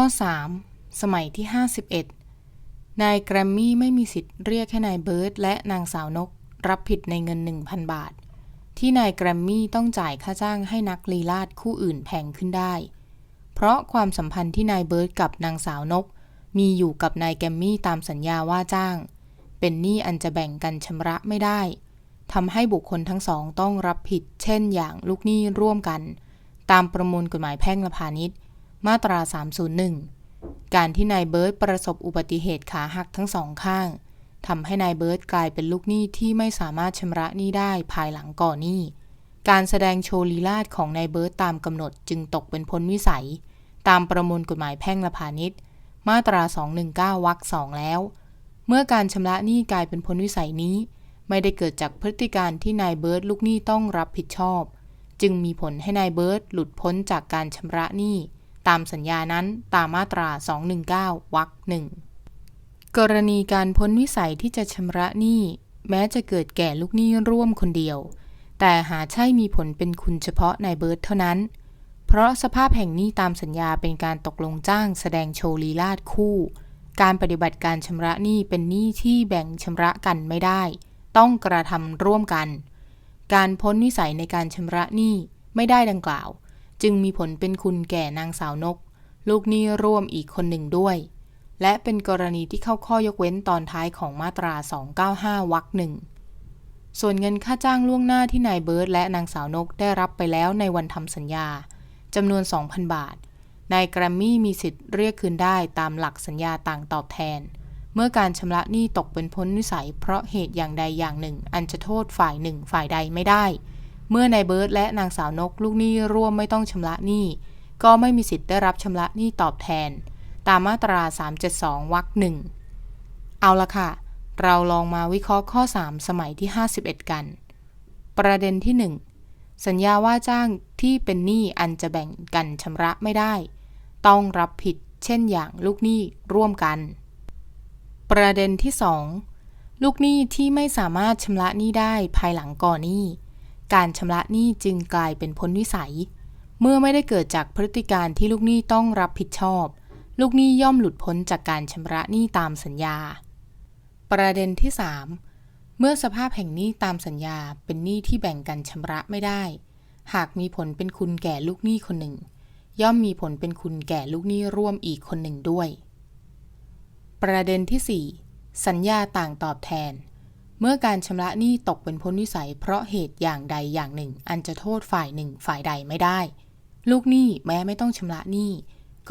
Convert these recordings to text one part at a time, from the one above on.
ข้อ 3 สมัยที่ 51 นายแกรมมี่ไม่มีสิทธิ์เรียกให้นายเบิร์ดและนางสาวนก รับผิดในเงิน 1,000 บาท ที่นายแกรมมี่ต้องจ่ายค่าจ้างให้นักลีลาดคู่อื่นแพงขึ้นได้ เพราะความสัมพันธ์ที่นายเบิร์ดกับนางสาวนก มีอยู่กับนายแกรมมี่ตามสัญญาว่าจ้าง เป็นหนี้อันจะแบ่งกันชำระไม่ได้ทำให้บุคคลทั้งสองต้องรับผิด เช่น อย่างลูกหนี้ร่วมกัน ตามประมวลกฎหมายแพ่งและพาณิชย์ มาตรา 301 การที่นายเบิร์ตประสบอุบัติเหตุขาหักทั้งสองข้างทำให้นายเบิร์ตกลายเป็นลูกหนี้ที่ไม่สามารถชำระหนี้ได้ภายหลังก่อหนี้ การแสดงโชว์ลีลาดของนายเบิร์ตตามกำหนดจึงตกเป็นพ้นวิสัย ตามประมวลกฎหมายแพ่งและพาณิชย์ มาตรา 219 วรรคสองแล้ว เมื่อการชำระหนี้กลายเป็นพ้นวิสัยนี้ ไม่ได้เกิดจากพฤติการที่นายเบิร์ตลูกหนี้ต้องรับผิดชอบ จึงมีผลให้นายเบิร์ตหลุดพ้นจากการชำระหนี้ ตามสัญญานั้นตามมาตรา 219 วรรคหนึ่งกรณีการพ้นวิสัยที่จะชำระหนี้แม้จะเกิดแก่ลูกหนี้ร่วมคนเดียว แต่หาใช่มีผลเป็นคุณเฉพาะนายเบิร์ตเท่านั้น เพราะสภาพแห่งหนี้ตามสัญญาเป็นการตกลงจ้างแสดงโชว์ลีลาดคู่ การปฏิบัติการชำระหนี้เป็นหนี้ที่แบ่งชำระกันไม่ได้ ต้องกระทำร่วมกัน การพ้นวิสัยในการชำระหนี้ไม่ได้ดังกล่าว จึงมีผลเป็นคุณแก่นางสาวนก ลูกหนี้ร่วมอีกคนหนึ่งด้วย และเป็นกรณีที่เข้าข้อยกเว้นตอนท้ายของมาตรา 295วรรคหนึ่งส่วนเงินค่าจ้างล่วงหน้าที่นายเบิร์ตและนางสาวนกได้รับไปแล้วในวันทำสัญญาจำนวน 2,000 บาท นายแกรมมี่มีสิทธิ์เรียกคืนได้ตามหลักสัญญาต่างตอบแทน เมื่อการชำระหนี้ตกเป็นพ้นวิสัยเพราะเหตุอย่างใดอย่างหนึ่ง อันจะโทษฝ่ายหนึ่งฝ่ายใดไม่ได้ เมื่อนายเบิร์ตและนางสาวนกลูกหนี้ร่วมไม่ต้องชำระหนี้ ก็ไม่มีสิทธิ์ได้รับชำระหนี้ตอบแทน ตามมาตรา 372 วรรคหนึ่งเอาละค่ะ เราลองมาวิเคราะห์ข้อ 3 สมัยที่ 51 กัน ประเด็นที่ 1 สัญญาว่าจ้างที่เป็นหนี้อันจะแบ่งกันชำระไม่ได้ ต้องรับผิดเช่นอย่างลูกหนี้ร่วมกัน ประเด็นที่ 2 ลูกหนี้ที่ไม่สามารถชำระหนี้ได้ภายหลังก่อนหนี้ การชำระหนี้จึงกลายเป็นพ้นวิสัย เมื่อไม่ได้เกิดจากพฤติการที่ลูกหนี้ต้องรับผิดชอบ ลูกหนี้ย่อมหลุดพ้นจากการชำระหนี้ตามสัญญา ประเด็นที่ 3 เมื่อสภาพแห่งหนี้ตามสัญญาเป็นหนี้ที่แบ่งกันชำระไม่ได้ หากมีผลเป็นคุณแก่ลูกหนี้คนหนึ่ง ย่อมมีผลเป็นคุณแก่ลูกหนี้ร่วมอีกคนหนึ่งด้วย ประเด็นที่ 4 สัญญาต่างตอบแทน เมื่อการชำระหนี้ตกเป็นพ้นวิสัย เพราะเหตุอย่างใดอย่างหนึ่ง อันจะโทษฝ่ายหนึ่งฝ่ายใดไม่ได้ ลูกหนี้แม้ไม่ต้องชำระหนี้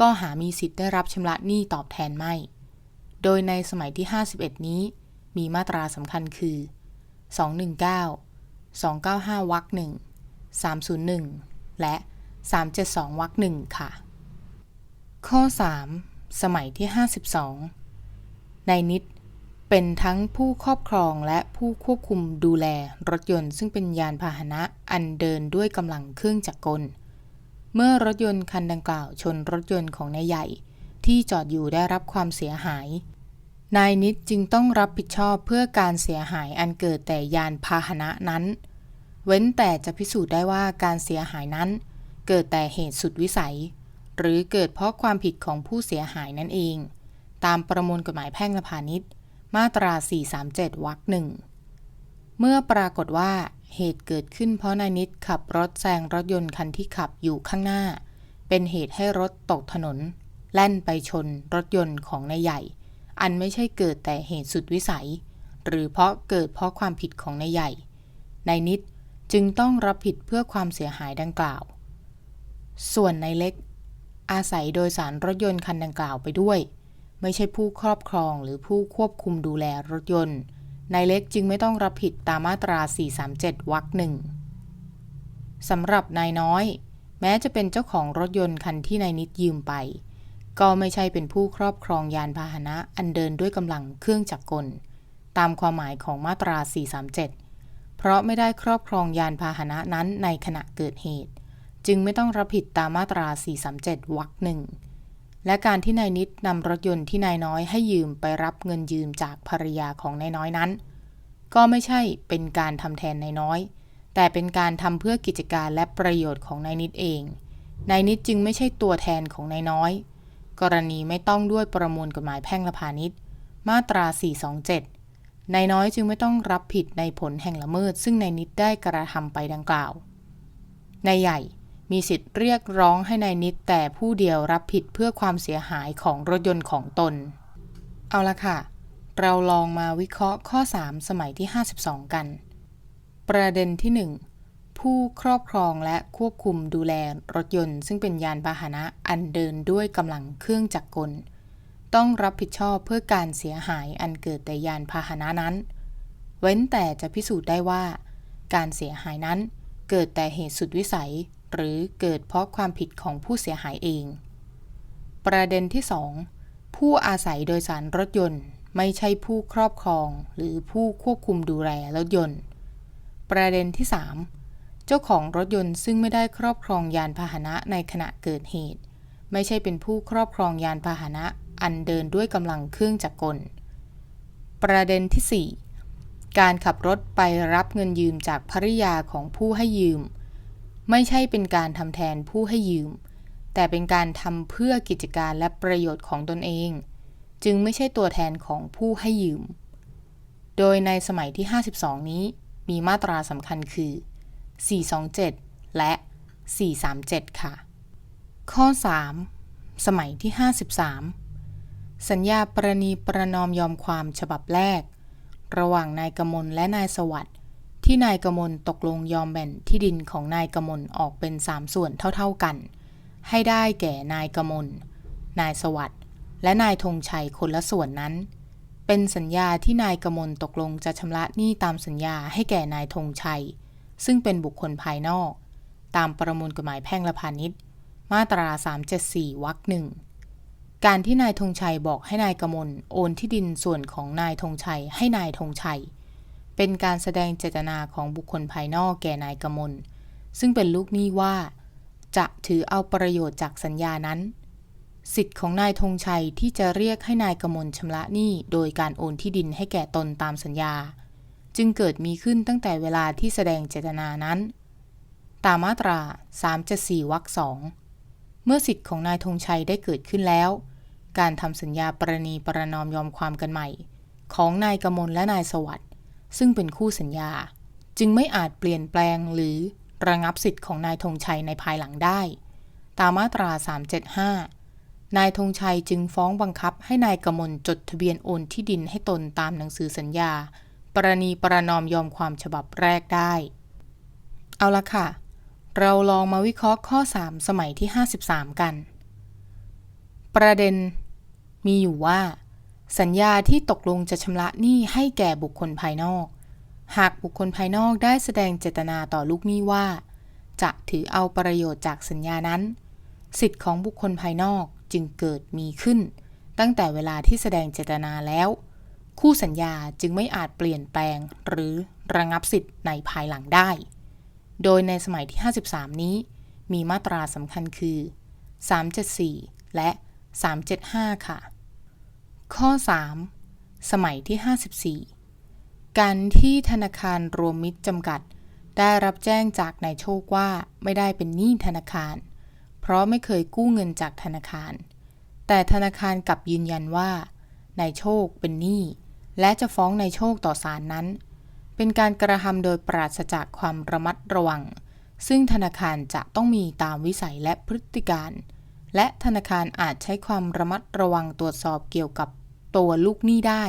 ก็หามีสิทธิ์ได้รับชำระหนี้ตอบแทนไม่ โดยในสมัยที่ 51 นี้ มีมาตราสำคัญคือ 219 295วรรคหนึ่ง301 และ 372วรรคหนึ่งค่ะ ข้อ 3 สมัยที่ 52 ในนิด เป็นทั้งผู้ครอบครองและผู้ควบคุมดูแลรถยนต์ ซึ่งเป็นยานพาหนะอันเดินด้วยกำลังเครื่องจักรกล เมื่อรถยนต์คันดังกล่าวชนรถยนต์ของนายใหญ่ ที่จอดอยู่ได้รับความเสียหาย นายนิดจึงต้องรับผิดชอบเพื่อการเสียหายอันเกิดแต่ยานพาหนะนั้น เว้นแต่จะพิสูจน์ได้ว่าการเสียหายนั้น เกิดแต่เหตุสุดวิสัย หรือเกิดเพราะความผิดของผู้เสียหายนั่นเอง ตามประมวลกฎหมายแพ่งและพาณิชย์ มาตรา 437 วรรคหนึ่ง เมื่อปรากฏว่าเหตุเกิดขึ้นเพราะนายนิดขับรถแซงรถยนต์คันที่ขับอยู่ข้างหน้า เป็นเหตุให้รถตกถนน แล่นไปชนรถยนต์ของนายใหญ่ อันไม่ใช่เกิดแต่เหตุสุดวิสัย หรือเพราะเกิดเพราะความผิดของนายใหญ่ นายนิดจึงต้องรับผิดเพื่อความเสียหายดังกล่าว ส่วนนายเล็ก อาศัยโดยสารรถยนต์คันดังกล่าวไปด้วย ไม่ใช่ผู้ครอบครองหรือผู้ควบคุมดูแลรถยนต์นายเล็กจึงไม่ต้องรับผิดตามมาตรา 437 วรรคหนึ่งสำหรับนายน้อย แม้จะเป็นเจ้าของรถยนต์คันที่นายนิดยืมไป ก็ไม่ใช่เป็นผู้ครอบครองยานพาหนะอันเดินด้วยกำลังเครื่องจักรกล ตามความหมายของมาตรา 437 เพราะไม่ได้ครอบครองยานพาหนะนั้นในขณะเกิดเหตุ จึงไม่ต้องรับผิดตามมาตรา 437 วรรคหนึ่ง และการที่นายนิดนำรถยนต์ที่นายน้อยให้ยืมไปรับเงินยืมจากภรรยาของนายน้อยนั้น ก็ไม่ใช่เป็นการทำแทนนายน้อย แต่เป็นการทำเพื่อกิจการและประโยชน์ของนายนิดเองนายนิดจึงไม่ใช่ตัวแทนของนายน้อย กรณีไม่ต้องด้วยประมวลกฎหมายแพ่งและพาณิชย์มาตรา 427 นายน้อยจึงไม่ต้องรับผิดในผลแห่งละเมิด ซึ่งนายนิดได้กระทำไปดังกล่าว นายใหญ่ มีสิทธิ์เรียกร้องให้นายนิดแต่ผู้เดียวรับผิดเพื่อความเสียหายของรถยนต์ของตน เอาละค่ะ เราลองมาวิเคราะห์ข้อ 3 สมัยที่ 52 กัน ประเด็นที่ 1 ผู้ครอบครองและควบคุมดูแลรถยนต์ ซึ่งเป็นยานพาหนะอันเดินด้วยกำลังเครื่องจักรกล ต้องรับผิดชอบเพื่อการเสียหายอันเกิดแต่ยานพาหนะนั้น เว้นแต่จะพิสูจน์ได้ว่า การเสียหายนั้นเกิดแต่เหตุสุดวิสัย หรือเกิดเพราะความผิดของผู้เสียหายเอง ประเด็นที่ 2 ผู้อาศัยโดยสารรถยนต์ ไม่ใช่ผู้ครอบครอง หรือผู้ควบคุมดูแลรถยนต์ ประเด็นที่ 3 เจ้าของรถยนต์ซึ่งไม่ได้ครอบครองยานพาหนะในขณะเกิดเหตุ ไม่ใช่เป็นผู้ครอบครองยานพาหนะอันเดินด้วยกำลังเครื่องจักรกล ประเด็นที่ 4 การขับรถไปรับเงินยืมจากภริยาของผู้ให้ยืม ไม่ใช่เป็นการทำแทนผู้ให้ยืม แต่เป็นการทำเพื่อกิจการและประโยชน์ของตนเอง จึงไม่ใช่ตัวแทนของผู้ให้ยืม โดยในสมัยที่ 52 นี้ มีมาตราสำคัญคือ 427 และ 437 ค่ะ ข้อ 3 สมัยที่ 53 สัญญาประนีประนอมยอมความฉบับแรก ระหว่างนายกมลและนายสวัสด์ ที่นายกมลตกลงยอมแบ่งที่ดินของนายกมลออกเป็น3ส่วนเท่าๆกัน ให้ได้แก่นายกมล นายสวัสด์และนายธงชัยคนละส่วนนั้น เป็นสัญญาที่นายกมลตกลงจะชำระหนี้ตามสัญญาให้แก่นายธงชัย ซึ่งเป็นบุคคลภายนอก ตามประมวลกฎหมายแพ่งและพาณิชย์ มาตรา 374 วรรคหนึ่งการที่นายธงชัยบอกให้นายกมลโอนที่ดินส่วนของนายธงชัยให้นายธงชัย เป็นการแสดงเจตนาของบุคคลภายนอกแก่นายกมล ซึ่งเป็นลูกหนี้ว่า จะถือเอาประโยชน์จากสัญญานั้น สิทธิ์ของนายธงชัยที่จะเรียกให้นายกมลชำระหนี้โดยการโอนที่ดินให้แก่ตนตามสัญญา จึงเกิดมีขึ้นตั้งแต่เวลาที่แสดงเจตนานั้น ตามมาตรา 374วรรคสองเมื่อสิทธิ์ของนายธงชัยได้เกิดขึ้นแล้ว การทำสัญญาประนีประนอมยอมความกันใหม่ ของนายกมลและนายสวัสด ซึ่งเป็นคู่สัญญา จึงไม่อาจเปลี่ยนแปลงหรือระงับสิทธิ์ของนายธงชัยในภายหลังได้ ตามมาตรา 375 นายธงชัยจึงฟ้องบังคับให้นายกมลจดทะเบียนโอนที่ดินให้ตนตามหนังสือสัญญา ประนีประนอมยอมความฉบับแรกได้ เอาละค่ะ เราลองมาวิเคราะห์ข้อ 3 สมัยที่ 53 กัน ประเด็นมีอยู่ว่า สัญญาที่ตกลงจะชำระหนี้ให้แก่บุคคลภายนอก หากบุคคลภายนอกได้แสดงเจตนาต่อลูกหนี้ว่า จะถือเอาประโยชน์จากสัญญานั้น สิทธิ์ของบุคคลภายนอกจึงเกิดมีขึ้น ตั้งแต่เวลาที่แสดงเจตนาแล้ว คู่สัญญาจึงไม่อาจเปลี่ยนแปลง หรือระงับสิทธิ์ในภายหลังได้ โดยในสมัยที่ 53 นี้ มีมาตราสำคัญคือ 374 และ 375 ค่ะ ข้อ 3 สมัยที่ 54 การที่ธนาคารรวมมิตรจำกัด ได้รับแจ้งจากนายโชคว่าไม่ได้เป็นหนี้ธนาคาร เพราะไม่เคยกู้เงินจากธนาคาร แต่ธนาคารกลับยืนยันว่านายโชคเป็นหนี้ และจะฟ้องนายโชคต่อศาลนั้น เป็นการกระทำโดยปราศจากความระมัดระวัง ซึ่งธนาคารจะต้องมีตามวิสัยและพฤติการและธนาคารอาจใช้ความระมัดระวังตรวจสอบเกี่ยวกับ ตัวลูกหนี้ได้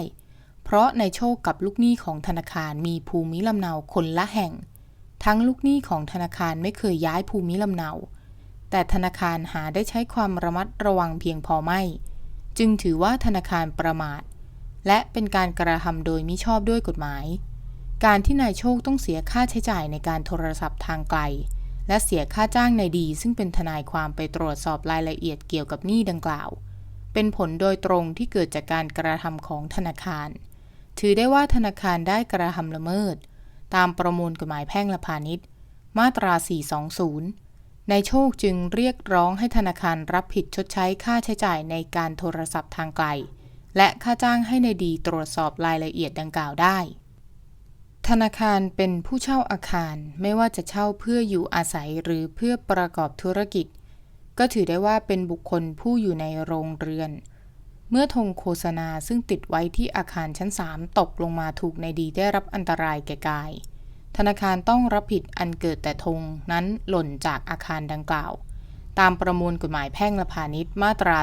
เพราะในโชคกับลูกหนี้ของธนาคารมีภูมิลำเนาคนละแห่ง ทั้งลูกหนี้ของธนาคารไม่เคยย้ายภูมิลำเนา แต่ธนาคารหาได้ใช้ความระมัดระวังเพียงพอไม่ จึงถือว่าธนาคารประมาท และเป็นการกระทำโดยมิชอบด้วยกฎหมาย การที่นายโชคต้องเสียค่าใช้จ่ายในการโทรศัพท์ทางไกลและเสียค่าจ้างนายดี ซึ่งเป็นทนายความไปตรวจสอบรายละเอียดเกี่ยวกับหนี้ดังกล่าว เป็นผลโดยตรงที่เกิดจากการกระทำของธนาคาร ถือได้ว่าธนาคารได้กระทำละเมิด ตามประมวลกฎหมายแพ่งและพาณิชย์ มาตรา 420นายโชคจึงเรียกร้องให้ธนาคารรับผิดชดใช้ค่าใช้จ่ายในการโทรศัพท์ทางไกล และค่าจ้างให้ในดีตรวจสอบรายละเอียดดังกล่าวได้ ธนาคารเป็นผู้เช่าอาคารไม่ว่าจะเช่าเพื่ออยู่อาศัยหรือเพื่อประกอบธุรกิจ ก็ถือได้ว่าเป็นบุคคลผู้อยู่ในโรงเรือน เมื่อธงโฆษณาซึ่งติดไว้ที่อาคารชั้น 3 ตกลงมาถูกในดีได้รับอันตรายแก่กาย ธนาคารต้องรับผิดอันเกิดแต่ธงนั้นหล่นจากอาคารดังกล่าว ตามประมวลกฎหมายแพ่งและพาณิชย์มาตรา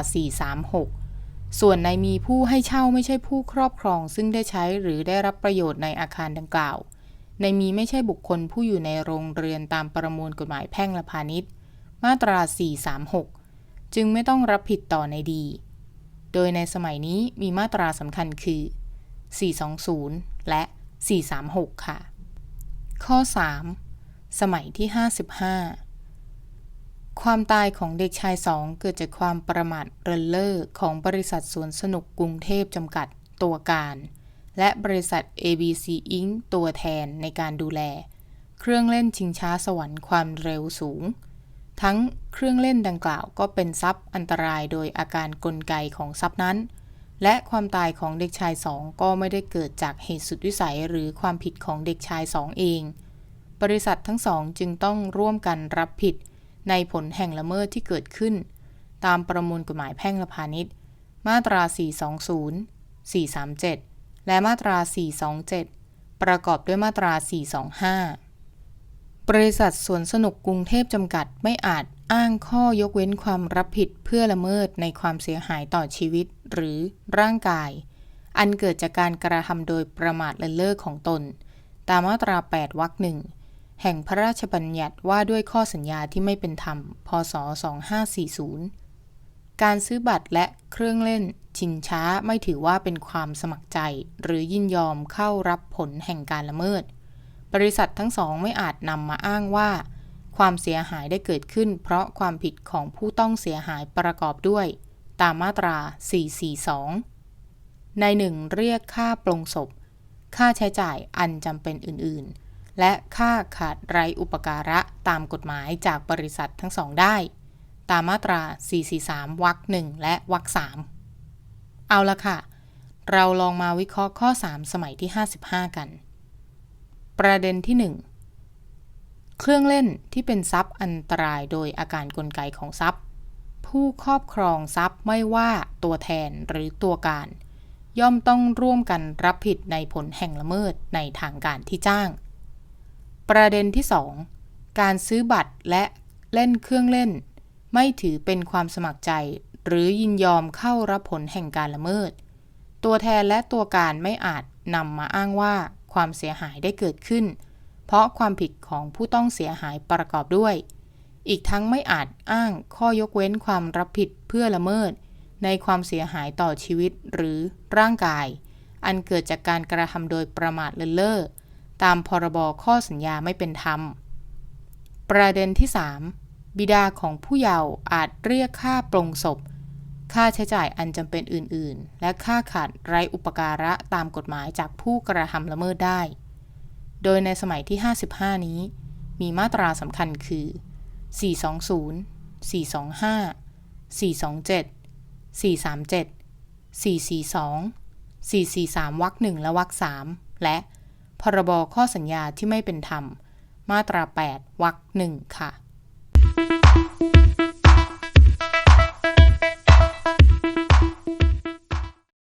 436ส่วนในมีผู้ให้เช่าไม่ใช่ผู้ครอบครอง ซึ่งได้ใช้หรือได้รับประโยชน์ในอาคารดังกล่าว ในมีไม่ใช่บุคคลผู้อยู่ในโรงเรือนตามประมวลกฎหมายแพ่งและพาณิชย์ มาตรา 436 จึงไม่ต้องรับผิดต่อในดี โดยในสมัยนี้มีมาตราสำคัญคือ 420 และ 436 ค่ะ ข้อ 3 สมัยที่ 55 ความตายของเด็กชายสองเกิดจากความประมาทเรินเล่อของบริษัทสวนสนุกกรุงเทพจำกัดตัวการ และบริษัท ABC Inc. ตัวแทนในการดูแล เครื่องเล่นชิงช้าสวรรค์ความเร็วสูง ทั้งเครื่องเล่นดังกล่าวก็เป็นทรัพย์อันตรายโดยอาการกลไกของทรัพย์นั้น และความตายของเด็กชายสองก็ไม่ได้เกิดจากเหตุสุดวิสัยหรือความผิดของเด็กชายสองเอง บริษัททั้งสองจึงต้องร่วมกันรับผิด ในผลแห่งละเมิดที่เกิดขึ้น ตามประมวลกฎหมายแพ่งและพาณิชย์ มาตรา 420 437 และมาตรา 427 ประกอบด้วยมาตรา 425 บริษัทสวนสนุกกรุงเทพจำกัดไม่อาจอ้างข้อยกเว้นความรับผิดเพื่อละเมิดในความเสียหายต่อชีวิตหรือร่างกาย อันเกิดจากการกระทำโดยประมาทเลินเล่อของตน ตามมาตรา 8 วรรคหนึ่งแห่งพระราชบัญญัติว่าด้วยข้อสัญญาที่ไม่เป็นธรรม พศ 2540 การซื้อบัตรและเครื่องเล่น ชิงช้าไม่ถือว่าเป็นความสมัครใจ หรือยินยอมเข้ารับผลแห่งการละเมิด บริษัททั้งสองไม่อาจนำมาอ้างว่า ความเสียหายได้เกิดขึ้น เพราะความผิดของผู้ต้องเสียหายประกอบด้วย ตามมาตรา 442 ในหนึ่งเรียกค่าปลงศพ ค่าใช้จ่ายอันจำเป็นอื่น ๆ และค่าขาดไรอุปการะตามกฎหมายจากบริษัททั้งสองได้ ตามมาตรา 443 วรรคหนึ่งและวรรคสามเอาละค่ะ เราลองมาวิเคราะห์ข้อ 3 สมัยที่ 55 กัน ประเด็นที่ 1 เครื่องเล่นที่เป็นทรัพย์อันตรายโดยอาการกลไกของทรัพย์ ผู้ครอบครองทรัพย์ไม่ว่าตัวแทนหรือตัวการ ย่อมต้องร่วมกันรับผิดในผลแห่งละเมิดในทางการที่จ้าง ประเด็นที่ 2 การซื้อบัตรและเล่นเครื่องเล่น ไม่ถือเป็นความสมัครใจ หรือยินยอมเข้ารับผลแห่งการละเมิด ตัวแทนและตัวการไม่อาจนำมาอ้างว่า ความเสียหายได้เกิดขึ้น เพราะความผิดของผู้ต้องเสียหายประกอบด้วย อีกทั้งไม่อาจอ้างข้อยกเว้นความรับผิดเพื่อละเมิด ในความเสียหายต่อชีวิตหรือร่างกาย อันเกิดจากการกระทำโดยประมาทเลินเล่อตามพรบข้อสัญญาไม่เป็นธรรม ประเด็นที่ 3 บิดาของผู้เยาว์อาจเรียกค่าปลงศพ ค่าใช้จ่ายอันจำเป็นอื่น ๆ และค่าขาดไร้อุปการะตามกฎหมายจากผู้กระทำละเมิดได้ โดยในสมัยที่ 55 นี้ มีมาตราสำคัญคือ 420 425 427 437 442 443วรรคหนึ่งและวรรคสามและ พรบข้อสัญญาที่ไม่เป็นธรรม มาตรา 8วรรคหนึ่งค่ะ